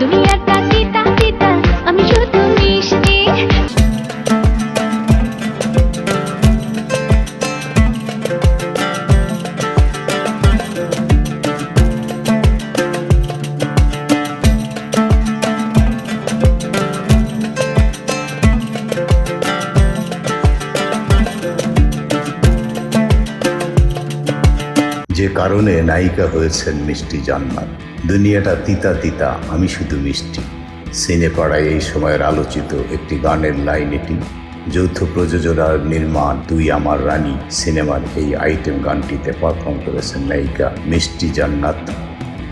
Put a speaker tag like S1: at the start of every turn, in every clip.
S1: দুনিয়াটা
S2: কারণে নায়িকা হয়েছেন মিষ্টি জান্নাত। দুনিয়াটা তিতা তিতা, আমি শুধু মিষ্টি। সিনেপাড়ায় এই সময়ের আলোচিত একটি গানের লাইন এটি। যৌথ প্রযোজনার নির্মাণ তুই আমার রানী সিনেমার এই আইটেম গানটিতে পারফর্ম করেছেন নায়িকা মিষ্টি জান্নাত।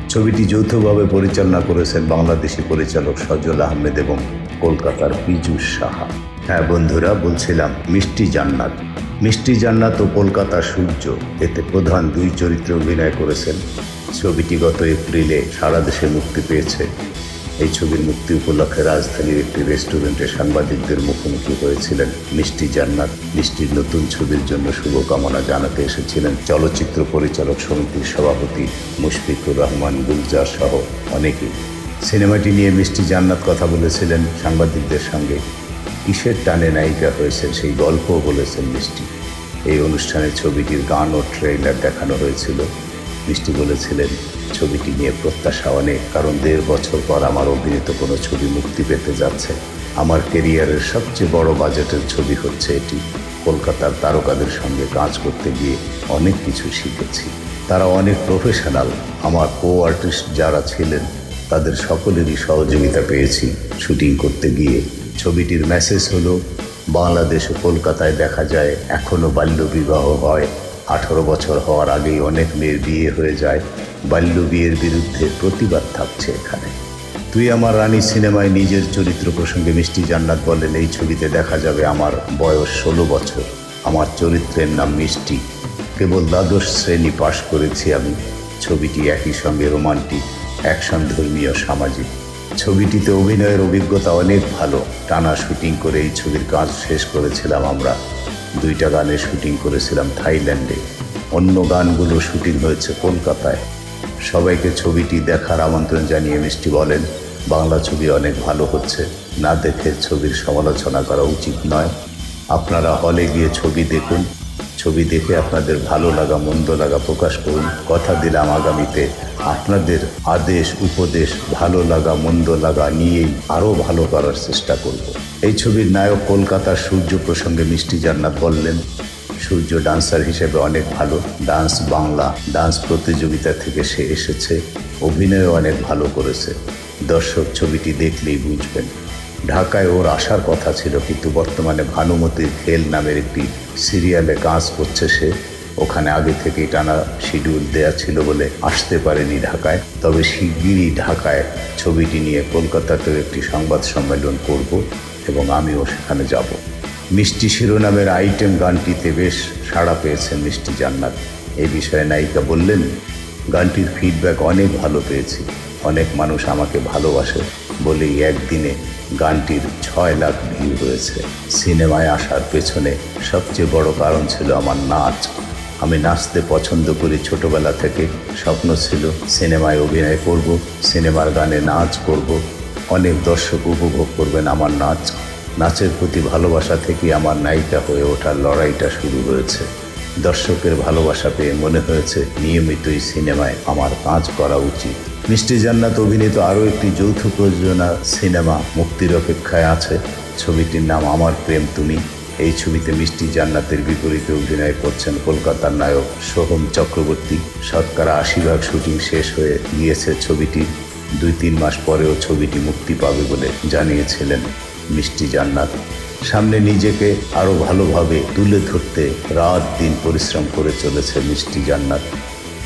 S2: ছবিটি যৌথভাবে পরিচালনা করেছেন বাংলাদেশি পরিচালক সজল আহমেদ এবং কলকাতার পীযুষ সাহা। হ্যাঁ বন্ধুরা, বলছিলাম মিষ্টি জান্নাত। মিষ্টি জান্নাত ও কলকাতার সূর্য, এতে প্রধান দুই চরিত্রে অভিনয় করেছেন। ছবিটি গত এপ্রিলে সারা দেশে মুক্তি পেয়েছে। এই ছবির মুক্তি উপলক্ষে রাজধানীর একটি রেস্টুরেন্টে সাংবাদিকদের মুখোমুখি হয়েছিলেন মিষ্টি জান্নাত। মিষ্টির নতুন ছবির জন্য শুভকামনা জানাতে এসেছিলেন চলচ্চিত্র পরিচালক সমিতির সভাপতি মুশফিকুর রহমান গুলজার সহ অনেকেই। সিনেমাটি নিয়ে মিষ্টি জান্নাত কথা বলেছিলেন সাংবাদিকদের সঙ্গে কিসের টানে নায়িকা হয়েছেন সেই গল্পও বলেছেন মিষ্টি। এই অনুষ্ঠানে ছবিটির গান ও ট্রেইলার দেখানো হয়েছিল। মিষ্টি বলেছিলেন, ছবিটি নিয়ে প্রত্যাশা অনেক, কারণ দেড় বছর পর আমার অভিনীত কোনো ছবি মুক্তি পেতে যাচ্ছে। আমার কেরিয়ারের সবচেয়ে বড় বাজেটের ছবি হচ্ছে এটি। কলকাতার তারকাদের সঙ্গে কাজ করতে গিয়ে অনেক কিছু শিখেছি। তারা অনেক প্রফেশনাল আমার কো আর্টিস্ট যারা ছিলেন, তাদের সকলেরই সহযোগিতা পেয়েছি শুটিং করতে গিয়ে। ছবিটির মেসেজ হলো, বাংলাদেশ ও কলকাতায় দেখা যায় এখনও বাল্যবিবাহ হয়। আঠারো বছর হওয়ার আগেই অনেক মেয়ের বিয়ে হয়ে যায়। বাল্য বিয়ের বিরুদ্ধে প্রতিবাদ থাকছে এখানে। তুই আমার রানী সিনেমায় নিজের চরিত্র প্রসঙ্গে মিষ্টি জান্নাত বলেন, এই ছবিতে দেখা যাবে আমার বয়স ষোলো বছর। আমার চরিত্রের নাম মিষ্টি। কেবল দ্বাদশ শ্রেণি পাশ করেছি আমি। ছবিটি একই সঙ্গে রোমান্টিক অ্যাকশন ধর্মীয়, সামাজিক। ছবিটিতে অভিনয়ের অভিজ্ঞতা অনেক ভালো। টানা শুটিং করে এই ছবির কাজ শেষ করেছিলাম আমরা। দুইটা গানের শুটিং করেছিলাম থাইল্যান্ডে। অন্য গানগুলো শুটিং হয়েছে কলকাতায়। সবাইকে ছবিটি দেখার আমন্ত্রণ জানিয়ে মিষ্টি বলেন, বাংলা ছবি অনেক ভালো হচ্ছে। না দেখে ছবির সমালোচনা করা উচিত নয়। আপনারা হলে গিয়ে ছবি দেখুন ছবি দেখে আপনাদের ভালো লাগা, মন্দ লাগা প্রকাশ করুন। কথা দিলাম আগামীতে। আপনাদের আদেশ, উপদেশ, ভালো লাগা, মন্দ লাগা নিয়েই আরও ভালো করার চেষ্টা করব। এই ছবির নায়ক কলকাতার সূর্য প্রসঙ্গে মিষ্টি জান্নাত বললেন, সূর্য ডান্সার হিসেবে অনেক ভালো। ডান্স বাংলা, ডান্স প্রতিযোগিতা থেকে সে এসেছে। অভিনয়ও অনেক ভালো করেছে। দর্শক ছবিটি দেখলেই বুঝবেন। ঢাকায় ওর আসার কথা ছিল, কিন্তু বর্তমানে ভানুমতির খেল নামের একটি সিরিয়ালে কাজ করছে সে। ওখানে আগে থেকে টানা শিডিউল দেয়া ছিল বলে আসতে পারেনি ঢাকায়। তবে শিগগিরই ঢাকায় ছবিটি নিয়ে কলকাতাতেও একটি সংবাদ সম্মেলন করব এবং আমিও সেখানে যাব। মিষ্টি শিরোনামের আইটেম গানটিতে বেশ সাড়া পেয়েছে মিষ্টি জান্নাত। এই বিষয়ে নায়িকা বললেন, গানটির ফিডব্যাক অনেক ভালো পেয়েছি। অনেক মানুষ আমাকে ভালোবাসে। বলেই একদিনে গানটির ছয় লাখ ভিউ হয়েছে। সিনেমায় আসার পেছনে সবচেয়ে বড় কারণ ছিল আমার নাচ। আমি নাচতে পছন্দ করি ছোটবেলা থেকে। স্বপ্ন ছিল সিনেমায় অভিনয় করব, সিনেমার গানে নাচ করব। অনেক দর্শক উপভোগ করবেন আমার নাচ। নাচের প্রতি ভালোবাসা থেকে আমার নায়িকা হয়ে ওঠার লড়াইটা শুরু হয়েছে। দর্শকের ভালোবাসা পেয়ে মনে হয়েছে, নিয়মিতই সিনেমায় আমার কাজ করা উচিত। মিষ্টি জান্নাত অভিনীত আরও একটি যৌথ প্রযোজনা সিনেমা মুক্তির অপেক্ষায় আছে। ছবিটির নাম আমার প্রেম তুমি। এই ছবিতে মিষ্টি জান্নাতের বিপরীতে অভিনয় করছেন কলকাতার নায়ক সোহম চক্রবর্তী। শতকরা আশি ভাগ শুটিং শেষ হয়ে গিয়েছে ছবিটির দুই তিন মাস পরেও ছবিটি মুক্তি পাবে বলে জানিয়েছিলেন মিষ্টি জান্নাত। সামনে নিজেকে আরও ভালোভাবে তুলে ধরতে রাত দিন পরিশ্রম করে চলেছে মিষ্টি জান্নাত।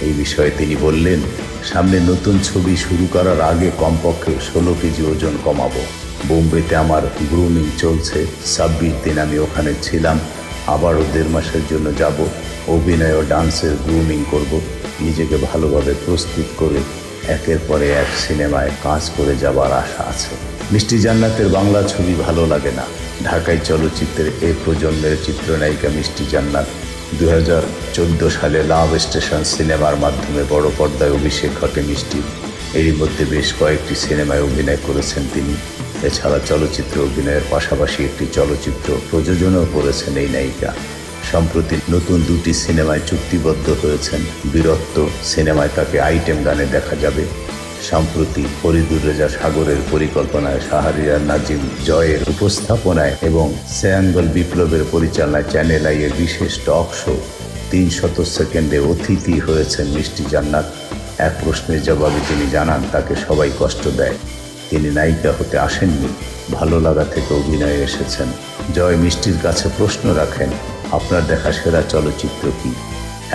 S2: এই বিষয়ে তিনি বললেন সামনে নতুন ছবি শুরু করার আগে কমপক্ষে ষোলো কেজি ওজন কমাবো। বোম্বেতে আমার গ্রুমিং চলছে। ছাব্বিশ দিন আমি ওখানে ছিলাম। আবারও দেড় মাসের জন্য যাব। অভিনয় ও ডান্সের গ্রুমিং করব। নিজেকে ভালোভাবে প্রস্তুত করে একের পরে এক সিনেমায় কাজ করে যাবার আশা আছে। মিষ্টি জান্নাতের বাংলা ছবি ভালো লাগে না। ঢাকায় চলচ্চিত্রের এ প্রজন্মের চিত্রনায়িকা মিষ্টি জান্নাত। দু হাজার চোদ্দ সালে লাভ স্টেশন সিনেমার মাধ্যমে বড় পর্দায় অভিষেক ঘটে মিষ্টি। এরই মধ্যে বেশ কয়েকটি সিনেমায় অভিনয় করেছেন তিনি। এছাড়া চলচ্চিত্র অভিনয়ের পাশাপাশি একটি চলচ্চিত্র প্রযোজনাও করেছেন এই নায়িকা। সম্প্রতি নতুন দুটি সিনেমায় চুক্তিবদ্ধ হয়েছেন। বীরত্ব সিনেমায় তাকে আইটেম গানে দেখা যাবে। সম্প্রতি ফরিদুর রেজা সাগরের পরিকল্পনায় শাহরিয়ার নাজিম জয়ের উপস্থাপনায় এবং শ্রেয়াঙ্গল বিপ্লবের পরিচালনায় চ্যানেল আই এর বিশেষ টক শো তিন শত সেকেন্ডে অতিথি হয়েছেন মিষ্টি জান্নাত। এক প্রশ্নের জবাবে তিনি জানান, তাকে সবাই কষ্ট দেয়। তিনি নায়িকা হতে আসেননি, ভালো লাগা থেকে অভিনয়ে এসেছেন। জয় মিষ্টির কাছে প্রশ্ন রাখেন, আপনার দেখা সেরা চলচ্চিত্র কি?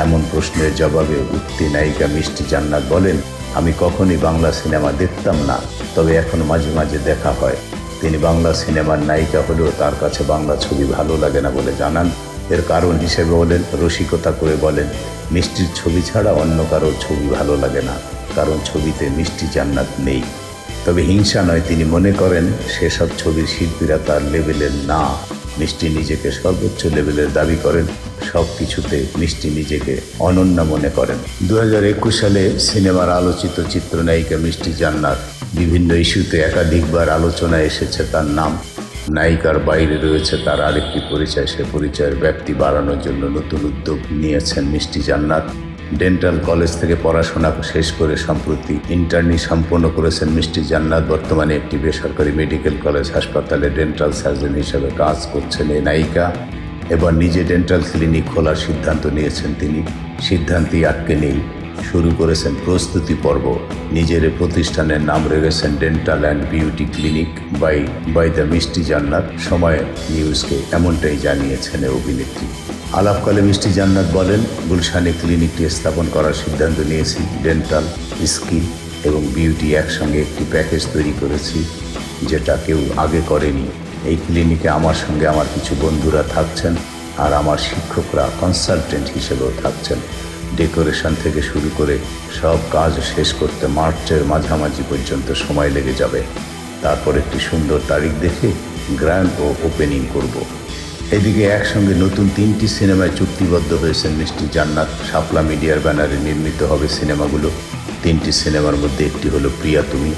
S2: এমন প্রশ্নের জবাবে উক্তি নায়িকা মিষ্টি জান্নাত বলেন আমি কখনই বাংলা সিনেমা দেখতাম না, তবে এখন মাঝে মাঝে দেখা হয়। তিনি বাংলা সিনেমার নায়িকা হলেও তার কাছে বাংলা ছবি ভালো লাগে না বলে জানান। এর কারণ হিসেবে বলেন, রসিকতা করে বলেন, মিষ্টির ছবি ছাড়া অন্য কারোর ছবি ভালো লাগে না, কারণ ছবিতে মিষ্টি জান্নাত নেই। তবে হিংসা নয়, তিনি মনে করেন, সেসব ছবির শিল্পীরা তার লেভেলের না। মিষ্টি নিজেকে সর্বোচ্চ লেভেলের দাবি করেন। সব কিছুতে মিষ্টি নিজেকে অনন্য মনে করেন। দু হাজার একুশ সালে সিনেমার আলোচিত চিত্রনায়িকা মিষ্টি জান্নাত বিভিন্ন ইস্যুতে একাধিকবার আলোচনায় এসেছে তার নাম। নায়িকার বাইরে রয়েছে তার আরেকটি পরিচয়, সে পরিচয়ের ব্যক্তি বাড়ানোর জন্য নতুন উদ্যোগ নিয়েছেন মিষ্টি জান্নাত। ডেন্টাল কলেজ থেকে পড়াশোনা শেষ করে সম্প্রতি ইন্টার্নি সম্পন্ন করেছেন মিষ্টি জান্নাত। বর্তমানে একটি বেসরকারি মেডিকেল কলেজ হাসপাতালে ডেন্টাল সার্জন হিসেবে কাজ করছেন এই নায়িকা। এবার নিজে ডেন্টাল ক্লিনিক খোলার সিদ্ধান্ত নিয়েছেন তিনি। সিদ্ধান্তই আটকে নেই। শুরু করেছেন প্রস্তুতি পর্ব। নিজের প্রতিষ্ঠানের নাম রেখেছেন dental and beauty clinic by by the Mishti Jannat. সময় নিউজকে এমনটাই জানিয়েছেন অভিনেত্রী। আলাপকালে মিষ্টি জান্নাত বলেন, গুলশানে ক্লিনিকটি স্থাপন করার সিদ্ধান্ত নিয়েছি। ডেন্টাল স্কিন এবং বিউটি একসঙ্গে একটি প্যাকেজ তৈরি করেছি, যেটা কেউ আগে করেনি। এই ক্লিনিকে আমার সঙ্গে আমার কিছু বন্ধুরা থাকছেন আর আমার শিক্ষকরা কনসালটেন্ট হিসেবেও থাকছেন। ডেকোরেশন থেকে শুরু করে সব কাজ শেষ করতে মার্চের মাঝামাঝি পর্যন্ত সময় লেগে যাবে। তারপর একটি সুন্দর তারিখ দেখে গ্র্যান্ড ও ওপেনিং করব। এদিকে একসঙ্গে নতুন তিনটি সিনেমায় চুক্তিবদ্ধ হয়েছেন মিষ্টি জান্নাত। শাপলা মিডিয়ার ব্যানারে নির্মিত হবে সিনেমাগুলো। তিনটি সিনেমার মধ্যে একটি হলো প্রিয়া তুমি।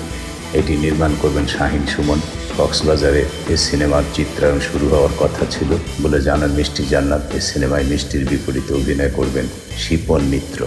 S2: এটি নির্মাণ করবেন শাহিন সুমন। কক্সবাজারে এ সিনেমার চিত্রায়ন শুরু হওয়ার কথা ছিল বলে জানান মিষ্টি জান্নাত। এ সিনেমায় মিষ্টির বিপরীতে অভিনয় করবেন শিপন মিত্র।